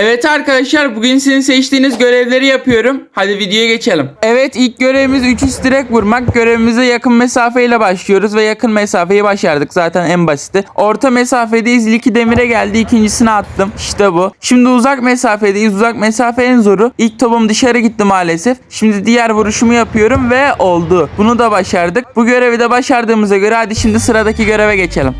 Evet arkadaşlar bugün sizin seçtiğiniz görevleri yapıyorum. Hadi videoya geçelim. Evet ilk görevimiz 3 üst direk vurmak. Görevimize yakın mesafeyle başlıyoruz ve yakın mesafeyi başardık. Zaten en basiti. Orta mesafedeyiz. Liki demire geldi. ikincisini attım. İşte bu. Şimdi uzak mesafedeyiz. Uzak mesafe en zoru. İlk topum dışarı gitti maalesef. Şimdi diğer vuruşumu yapıyorum ve oldu. Bunu da başardık. Bu görevi de başardığımıza göre hadi şimdi sıradaki göreve geçelim.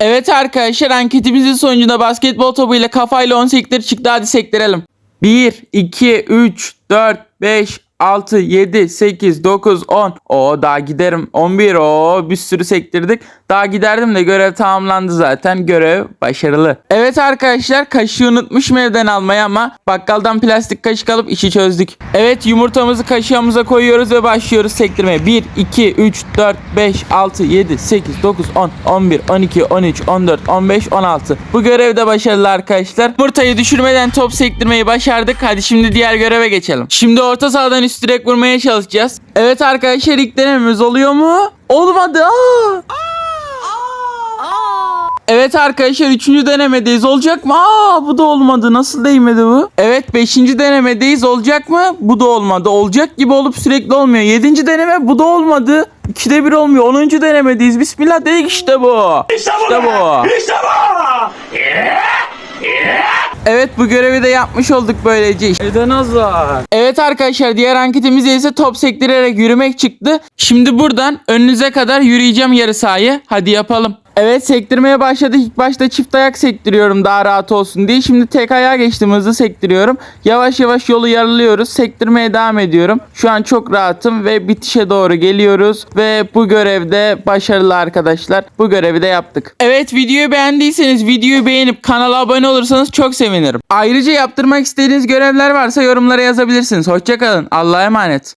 Evet arkadaşlar anketimizin sonucunda basketbol topuyla kafayla 10 sektir çıktı hadi sektirelim. 1, 2, 3, 4, 5, 6, 7, 8, 9, 10. O daha giderim. 11 o bir sürü sektirdik. Daha giderdim de görev tamamlandı zaten. Görev başarılı. Evet arkadaşlar kaşığı unutmuşum evden almayı ama bakkaldan plastik kaşık alıp işi çözdük. Evet yumurtamızı kaşığımıza koyuyoruz ve başlıyoruz sektirmeye. 1, 2, 3, 4, 5, 6, 7, 8, 9, 10, 11, 12, 13, 14, 15, 16. Bu görev de başarılı arkadaşlar. Yumurtayı düşürmeden top sektirmeyi başardık. Hadi şimdi diğer göreve geçelim. Şimdi orta sahadan üst direk vurmaya çalışacağız. Evet arkadaşlar ilk denememiz oluyor mu? Olmadı. Aa! Evet arkadaşlar 3. denemedeyiz. Olacak mı? Aa bu da olmadı. Nasıl değmedi bu? Evet 5. denemedeyiz. Olacak mı? Bu da olmadı. Olacak gibi olup sürekli olmuyor. 7. deneme bu da olmadı. 2'de 1 olmuyor. 10. denemedeyiz. Bismillah dedik işte bu. İşte bu. İşte bu! Evet bu görevi de yapmış olduk böylece. Neden azar? Evet arkadaşlar diğer anketimizde ise top sektirerek yürümek çıktı. Şimdi buradan önünüze kadar yürüyeceğim yarı sahayı. Hadi yapalım. Evet sektirmeye başladık. İlk başta çift ayak sektiriyorum daha rahat olsun diye. Şimdi tek ayağa geçtim hızlı sektiriyorum. Yavaş yavaş yolu yarılıyoruz. Sektirmeye devam ediyorum. Şu an çok rahatım ve bitişe doğru geliyoruz. Ve bu görevde başarılı arkadaşlar. Bu görevi de yaptık. Evet videoyu beğendiyseniz videoyu beğenip kanala abone olursanız çok sevinirim. Ayrıca yaptırmak istediğiniz görevler varsa yorumlara yazabilirsiniz. Hoşçakalın. Allah'a emanet.